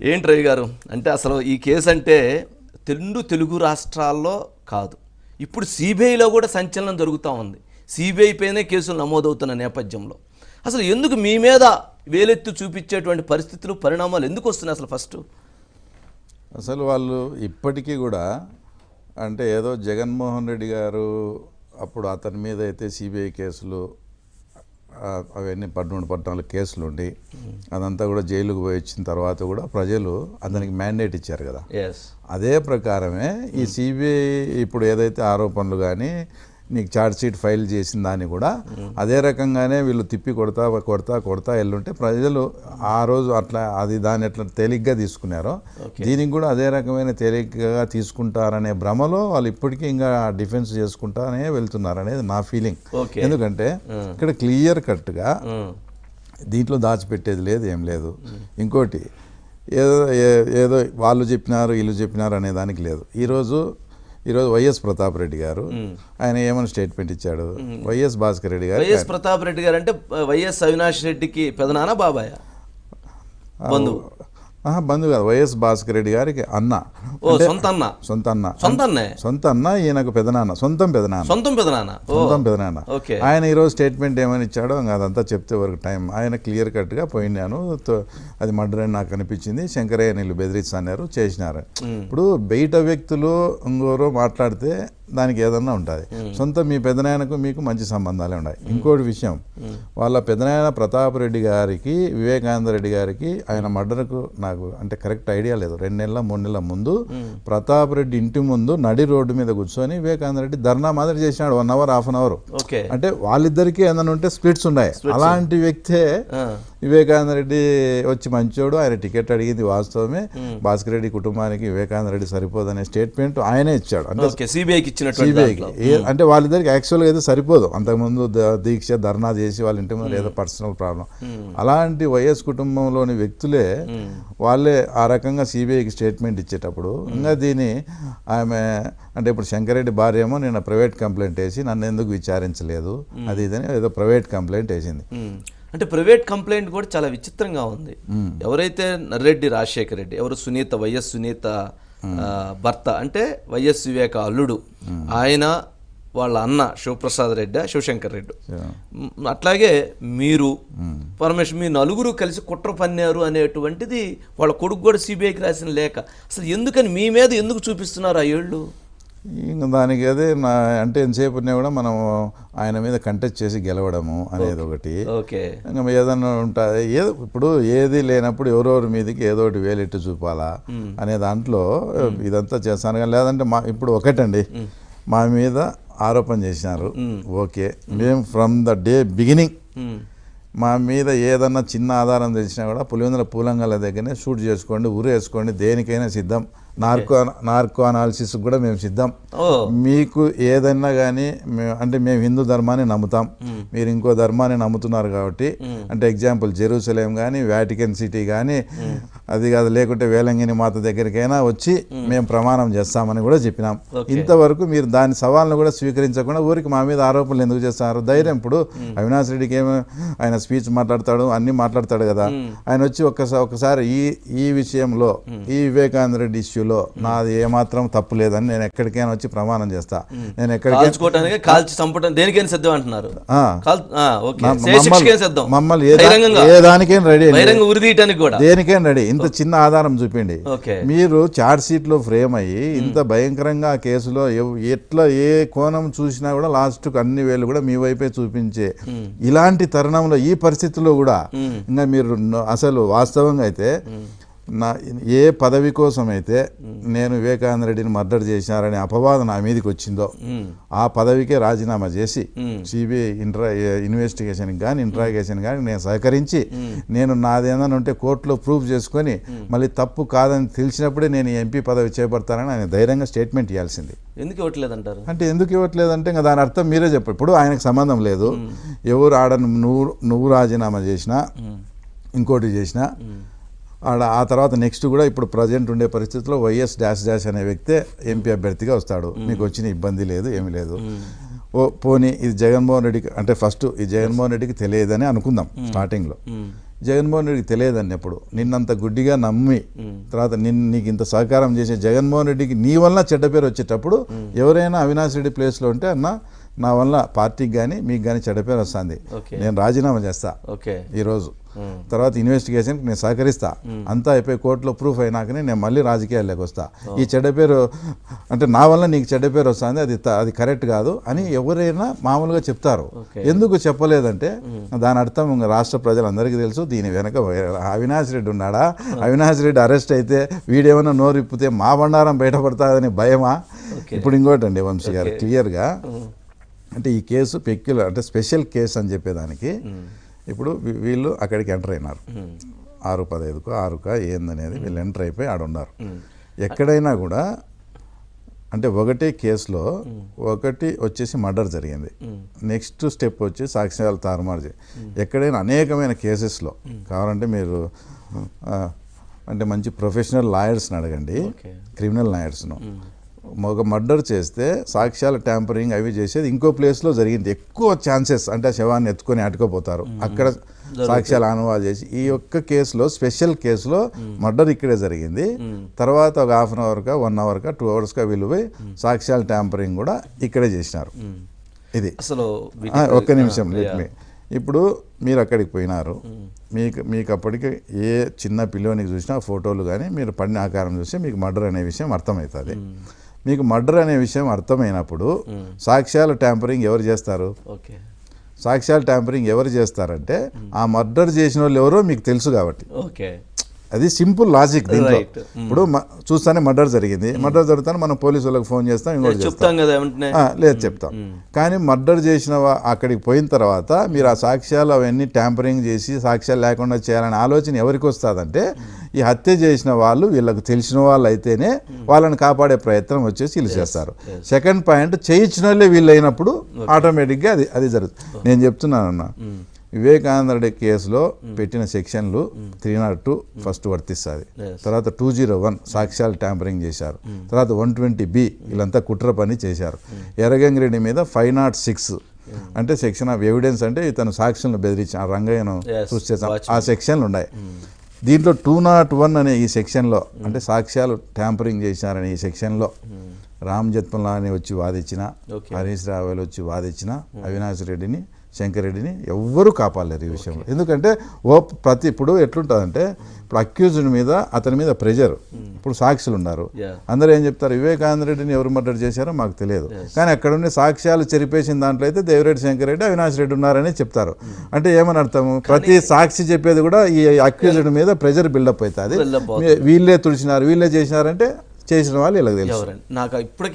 ఏంటి రవి గారు? అంటే అసలు ఈ కేసు అంటే రెండు తెలుగు రాష్ట్రాల్లో కాదు. ఇప్పుడు సిబిఐలో కూడా సంచలనం జరుగుతూ ఉంది. సిబిఐ పైనే కేసులు నమోదవుతున్న నేపథ్యంలో. అసలు ఎందుకు మీ మీద వేలెత్తి చూపించేటువంటి పరిస్థితులు పరిణామాలు ఎందుకు వస్తున్నాయి అసలు ఫస్ట్? అసలు వాళ్ళు ఇప్పటికీ కూడా అంటే ఏదో జగన్మోహన్ రెడ్డి గారు అప్పుడు అతని మీద అయితే సిబిఐ కేసులు అవన్నీ పద్మూడు పద్నాలుగు కేసులు ఉండి అదంతా కూడా జైలుకు పోయి వచ్చిన తర్వాత కూడా ప్రజలు అతనికి మ్యాండేట్ ఇచ్చారు కదా. అదే ప్రకారమే ఈ సిబిఐ ఇప్పుడు ఏదైతే ఆరోపణలు కానీ నీకు ఛార్జ్ షీట్ ఫైల్ చేసిన దాన్ని కూడా అదే రకంగానే వీళ్ళు తిప్పి కొడతా కొడతా కొడతా ఎల్లుంటే ప్రజలు ఆ రోజు అట్లా అది దాన్ని ఎట్లా తేలిగ్గా తీసుకున్నారో దీనికి కూడా అదే రకమైన తేలిగ్గా తీసుకుంటారనే భ్రమలో వాళ్ళు ఇప్పటికీ ఇంకా డిఫెన్స్ చేసుకుంటానే వెళ్తున్నారు అనేది నా ఫీలింగ్. ఎందుకంటే ఇక్కడ క్లియర్ కట్గా. దీంట్లో దాచిపెట్టేది లేదు ఏం లేదు. ఇంకోటి ఏదో ఏ- ఏదో వాళ్ళు చెప్పినారు వీళ్ళు చెప్పినారు అనే దానికి లేదు. ఈరోజు ఈరోజు వైఎస్ ప్రతాప్ రెడ్డి గారు ఆయన ఏమైనా స్టేట్మెంట్ ఇచ్చాడు? వైఎస్ భాస్కర్ రెడ్డి గారు వైఎస్ ప్రతాప్ రెడ్డి గారు అంటే వైఎస్ అవినాష్ రెడ్డికి పెదనానా బాబాయ్? బంధువు. బంధువు కాదు వైఎస్ భాస్కర్ రెడ్డి గారికి అన్న. సొంత అన్న? సొంత అన్న. సొంత అన్నే? సొంత అన్న ఈయనకు పెదనాన్న సొంతం పెదనాన్న. సొంతం పెదనాన్న? సొంతం పెదనాన్న. ఓకే. ఆయన ఈరోజు స్టేట్మెంట్ ఏమని ఇచ్చాడో అదంతా చెప్తే వరకు టైం ఆయన క్లియర్ కట్గా పోయినాను. అది మర్డర్ అని నాకు అనిపించింది. శంకరయ్య నీళ్ళు బెదిరిస్తున్నారు చేసినారు. ఇప్పుడు బయట వ్యక్తులు ఇంకోరు మాట్లాడితే దానికి ఏదన్నా ఉంటుంది. సొంత మీ పెదనాయనకు మీకు మంచి సంబంధాలే ఉన్నాయి ఇంకోటి విషయం వాళ్ళ పెదనాయన ప్రతాప్ రెడ్డి గారికి వివేకానంద రెడ్డి గారికి ఆయన మర్డర్కు నాకు అంటే కరెక్ట్ ఐడియా లేదు. రెండు నెలల మూడు నెలల ముందు ప్రతాప్ రెడ్డి ఇంటి ముందు నడి రోడ్డు మీద కూర్చొని వివేకానంద రెడ్డి ధర్నా మాదిరి చేసినాడు one hour half an hour okay. అంటే వాళ్ళిద్దరికీ ఏదైనా ఉంటే స్ప్లిట్స్ ఉన్నాయి. అలాంటి వ్యక్తే. వివేకానంద రెడ్డి వచ్చి మంచోడు ఆయన టికెట్ అడిగింది వాస్తవమే. భాస్కర్ రెడ్డి కుటుంబానికి వివేకానంద రెడ్డి సరిపోదనే స్టేట్మెంట్ ఆయనే ఇచ్చాడు. అంటే సిబిఐకి ఇచ్చినటువంటి. అంటే వాళ్ళిద్దరికి యాక్చువల్గా అయితే సరిపోదు. అంతకుముందు దీక్ష ధర్నా చేసి వాళ్ళ ఇంటి ముందు ఏదో పర్సనల్ ప్రాబ్లం అలాంటి వైఎస్ కుటుంబంలోని వ్యక్తులే వాళ్ళే ఆ రకంగా సిబిఐకి స్టేట్మెంట్ ఇచ్చేటప్పుడు ఇంకా దీన్ని ఆమె అంటే ఇప్పుడు శంకరెడ్డి భార్య ఏమో నేను ప్రైవేట్ కంప్లైంట్ వేసి నన్ను ఎందుకు విచారించలేదు? అది ఇదని ఏదో ప్రైవేట్ కంప్లైంట్ వేసింది. అంటే ప్రైవేట్ కంప్లైంట్ కూడా చాలా విచిత్రంగా ఉంది. ఎవరైతే నర్రెడ్డి రాజశేఖర రెడ్డి ఎవరు సునీత వైఎస్ సునీత భర్త అంటే వైఎస్ వివేక అల్లుడు ఆయన వాళ్ళ అన్న శివప్రసాద్ రెడ్డి శివశంకర్ రెడ్డి. అట్లాగే మీరు పరమేశ్వర్ మీ నలుగురు కలిసి కుట్ర పన్నారు అనేటువంటిది వాళ్ళ కొడుకు కూడా సిబిఐకి రాసిన లేఖ. అసలు ఎందుకని మీ మీద ఎందుకు చూపిస్తున్నారు ఆ ఏళ్ళు? ఇంకా దానికి అదే నా అంటే ఎంతసేపు ఉన్నా కూడా మనం ఆయన మీద కంటెస్ట్ చేసి గెలవడము అనేది ఒకటి. ఓకే. ఇంకా ఏదన్నా ఉంటుంది ఏదో ఇప్పుడు ఏది లేనప్పుడు ఎవరెవరి మీదకి ఏదో ఒకటి వేలెట్టు చూపాలా అనే దాంట్లో ఇదంతా చేస్తాను. కానీ లేదంటే మా ఇప్పుడు ఒకటండి. మా మీద ఆరోపణ చేసినారు. ఓకే. మేము ఫ్రమ్ ద డే బిగినింగ్. మా మీద ఏదన్నా చిన్న ఆధారం తెలిసినా కూడా పులివెందుల పూలంగల దగ్గరనే షూట్ చేసుకోండి ఊరు వేసుకోండి దేనికైనా సిద్ధం. నార్కో నార్కో అనాలిసిస్ కూడా మేము సిద్ధం మీకు ఏదైనా కానీ అంటే మేము హిందూ ధర్మాన్ని నమ్ముతాం. మీరు ఇంకో ధర్మాన్ని నమ్ముతున్నారు కాబట్టి అంటే ఎగ్జాంపుల్ జెరూసలేం కానీ వాటికన్ సిటీ కానీ అది కాదు లేకుంటే వేలంగిని మాత దగ్గరికైనా వచ్చి మేము. ప్రమాణం చేస్తామని కూడా చెప్పినాం. ఇంతవరకు మీరు దాని సవాళ్ళను కూడా స్వీకరించకుండా ఊరికి మా మీద ఆరోపణలు ఎందుకు చేస్తున్నారు? ధైర్యం ఇప్పుడు అవినాష్ రెడ్డికి ఏమో ఆయన స్పీచ్ మాట్లాడతాడు అన్ని మాట్లాడతాడు కదా. ఆయన వచ్చి ఒక్కసారి ఒకసారి ఈ ఈ విషయంలో ఈ వివేకానంద రెడ్డి ఇష్యూలో నాది ఏమాత్రం తప్పు లేదని నేను ఎక్కడికైనా వచ్చి ప్రమాణం చేస్తా. నేను కాల్చి దేనికైనా సిద్ధం అంటున్నారు? మమ్మల్ని- ఏ రెడీ కూడా. దేనికైనా ఇంత చిన్న ఆధారం చూపిండి. మీరు చార్జ్ షీట్లో ఫ్రేమ్ అయ్యి ఇంత భయంకరంగా కేసులో ఎట్లా ఏ కోణం చూసినా కూడా లాస్ట్కు అన్ని వేలు కూడా మీ వైపే చూపించే ఇలాంటి తరుణంలో ఈ పరిస్థితుల్లో కూడా ఇంకా మీరు అసలు వాస్తవంగా అయితే నా ఏ పదవి కోసం అయితే నేను వివేకానంద రెడ్డిని మర్డర్ చేశారనే అపవాదం నా మీదకి వచ్చిందో ఆ పదవికే రాజీనామా చేసి సిబిఐ ఇంట్రా ఇన్వెస్టిగేషన్కి కానీ ఇంట్రాగేషన్ కానీ నేను సహకరించి నేను నాదేదైనా ఉంటే కోర్టులో ప్రూఫ్ చేసుకొని మళ్ళీ తప్పు కాదని తెలిసినప్పుడే నేను ఎంపీ పదవి చేపడతానని ఆయన ధైర్యంగా స్టేట్మెంట్ ఇవ్వాల్సింది. ఎందుకు ఇవ్వట్లేదంటారు? అంటే ఎందుకు ఇవ్వట్లేదంటే ఇంకా దాని అర్థం మీరే చెప్పండి. ఇప్పుడు ఆయనకు సంబంధం లేదు. ఎవరు ఆడ నువ్వు నువ్వు రాజీనామా చేసినా ఇంకోటి చేసినా ఆ తర్వాత నెక్స్ట్ కూడా ఇప్పుడు ప్రజెంట్ ఉండే పరిస్థితుల్లో వైఎస్ డాష్ డాష్ అనే వ్యక్తే ఎంపీ అభ్యర్థిగా వస్తాడు. మీకు వచ్చిన ఇబ్బంది లేదు ఏమీ లేదు. ఓ పోనీ ఇది జగన్మోహన్ రెడ్డికి అంటే ఫస్ట్ ఈ జగన్మోహన్ రెడ్డికి తెలియదని అనుకుందాం స్టార్టింగ్లో. జగన్మోహన్ రెడ్డికి తెలియదండి ఎప్పుడు నిన్నంత గుడ్డిగా నమ్మి తర్వాత నిన్ను నీకు ఇంత సహకారం చేసే జగన్మోహన్ రెడ్డికి నీ వల్ల చెడ్డ పేరు వచ్చేటప్పుడు ఎవరైనా అవినాష్ రెడ్డి ప్లేస్లో ఉంటే అన్న నా వల్ల పార్టీకి కానీ మీకు కానీ చెడ్డ పేరు వస్తుంది. నేను రాజీనామా చేస్తా. ఓకే. ఈరోజు. తర్వాత ఇన్వెస్టిగేషన్కి నేను సహకరిస్తా. అంతా అయిపోయి కోర్టులో ప్రూఫ్ అయినాకనే నేను మళ్ళీ రాజకీయాల్లోకి వస్తా. ఈ చెడ్డ పేరు అంటే నా వల్ల నీకు చెడ్డ పేరు వస్తుంది అది అది కరెక్ట్ కాదు అని ఎవరైనా మామూలుగా చెప్తారు. ఎందుకు చెప్పలేదంటే దాని అర్థం ఇంక రాష్ట్ర ప్రజలందరికీ తెలుసు దీని వెనక అవినాష్ రెడ్డి ఉన్నాడా? అవినాష్ రెడ్డి అరెస్ట్ అయితే వీడేమైనా నోరు ఇప్పితే మా బండారం బయటపడతాదని భయమా. ఇప్పుడు ఇంకోటండి వంశీ గారు. క్లియర్గా. అంటే ఈ కేసు పెక్యులర్ అంటే స్పెషల్ కేసు అని చెప్పేదానికి ఇప్పుడు వీళ్ళు అక్కడికి ఎంటర్ అయినారు. ఆరు పదహైదుకో ఆరుకా ఏందనేది వీళ్ళు ఎంటర్ అయిపోయి ఆడ ఉన్నారు. ఎక్కడైనా కూడా అంటే ఒకటే కేసులో ఒకటి వచ్చేసి మర్డర్ జరిగింది. నెక్స్ట్ స్టెప్ వచ్చి సాక్ష్యాలు తారుమారు ఎక్కడైనా అనేకమైన కేసెస్లో కావాలంటే మీరు అంటే మంచి ప్రొఫెషనల్ లాయర్స్ని అడగండి. క్రిమినల్ లాయర్స్ను. ఒక మర్డర్ చేస్తే సాక్ష్యాల ట్యాంపరింగ్ అవి చేసేది ఇంకో ప్లేస్లో జరిగింది. ఎక్కువ ఛాన్సెస్ అంటే ఆ శవాన్ని ఎత్తుకొని అటుకోపోతారు అక్కడ సాక్ష్యాలు ఆనవాలు చేసి ఈ యొక్క కేసులో స్పెషల్ కేసులో మర్డర్ ఇక్కడే జరిగింది. తర్వాత ఒక హాఫ్ అన్ అవర్గా వన్ అవర్గా టూ అవర్స్గా విలువై సాక్ష్యాల ట్యాంపరింగ్ కూడా ఇక్కడే చేసినారు. ఇది. అసలు ఒక్క నిమిషం ఆ, లెట్ yeah. మీ ఇప్పుడు మీరు అక్కడికి పోయినారు. మీకు మీకు అప్పటికి ఏ చిన్న పిల్లోనికి చూసినా ఫోటోలు కానీ మీరు పడిన ఆకారం చూస్తే మీకు మర్డర్ అనే విషయం అర్థమవుతుంది. మీకు మర్డర్ అనే విషయం అర్థమైనప్పుడు సాక్ష్యాల ట్యాంపరింగ్ ఎవరు చేస్తారు? సాక్ష్యాల ట్యాంపరింగ్ ఎవరు చేస్తారంటే ఆ మర్డర్ చేసిన వాళ్ళు ఎవరో మీకు తెలుసు కాబట్టి. ఓకే. అది సింపుల్ లాజిక్ దీంట్లో. ఇప్పుడు చూస్తానే మర్డర్ జరిగింది. మర్డర్ జరుగుతానే మనం పోలీసు వాళ్ళకి ఫోన్ చేస్తాం ఇంకోటి చెప్తాం కదా లేదు చెప్తాం. కానీ మర్డర్ చేసిన అక్కడికి పోయిన తర్వాత మీరు ఆ సాక్ష్యాలు అవన్నీ ట్యాంపరింగ్ చేసి సాక్ష్యాలు లేకుండా చేయాలనే ఆలోచన ఎవరికి వస్తుందంటే ఈ హత్య చేసిన వాళ్ళు వీళ్ళకి తెలిసిన వాళ్ళు అయితేనే వాళ్ళని కాపాడే ప్రయత్నం వచ్చేసి వీళ్ళు చేస్తారు. సెకండ్ పాయింట్ చేయించిన వాళ్ళే వీళ్ళు అయినప్పుడు ఆటోమేటిక్గా అది అది జరుగుతుంది. నేను చెప్తున్నాను అన్న వివేకానంద రెడ్డి కేసులో పెట్టిన సెక్షన్లు త్రీ నాట్ టూ ఫస్ట్ వర్తిస్తుంది. తర్వాత టూ జీరో వన్ సాక్ష్యాలు ట్యాంపరింగ్ చేశారు. తర్వాత వన్ ట్వంటీ బి వీళ్ళంతా కుట్ర పని చేశారు. ఎర్రగంగిరెడ్డి మీద ఫైవ్ నాట్ సిక్స్ అంటే సెక్షన్ ఆఫ్ ఎవిడెన్స్ అంటే ఇతను సాక్షులను బెదిరించిన ఆ రంగయ్యను చూసి. ఆ సెక్షన్లు ఉన్నాయి. దీంట్లో టూ నాట్ వన్ అనే ఈ సెక్షన్లో అంటే సాక్ష్యాలు ట్యాంపరింగ్ చేశారనే ఈ సెక్షన్లో రామ్ జత్మలాని వచ్చి వాదించిన. హరీష్ రావులు వచ్చి వాదించిన అవినాష్ రెడ్డిని శంకర్ రెడ్డిని ఎవ్వరూ కాపాడలేరు ఈ విషయంలో. ఎందుకంటే ఓ ప్రతి ఇప్పుడు ఎట్లుంటుందంటే ఇప్పుడు అక్యూజ్డ్ మీద అతని మీద ప్రెజర్. ఇప్పుడు సాక్షులు ఉన్నారు. అందరూ ఏం చెప్తారు? వివేకానంద రెడ్డిని ఎవరు మర్డర్ చేశారో మాకు తెలియదు. కానీ అక్కడ ఉండే సాక్ష్యాలు చెరిపేసిన దాంట్లో అయితే దేవిరెడ్డి శంకర్ రెడ్డి అవినాష్ రెడ్డి ఉన్నారని చెప్తారు. అంటే ఏమని అర్థము ప్రతి సాక్షి చెప్పేది కూడా ఈ అక్యూజ్డ్ మీద ప్రెజర్ బిల్డప్ అవుతుంది. వీళ్ళే తుడిచినారు వీళ్ళే చేసినారంటే చేసిన వాళ్ళు వీళ్ళకి తెలుసు. నాకు ఇప్పటికీ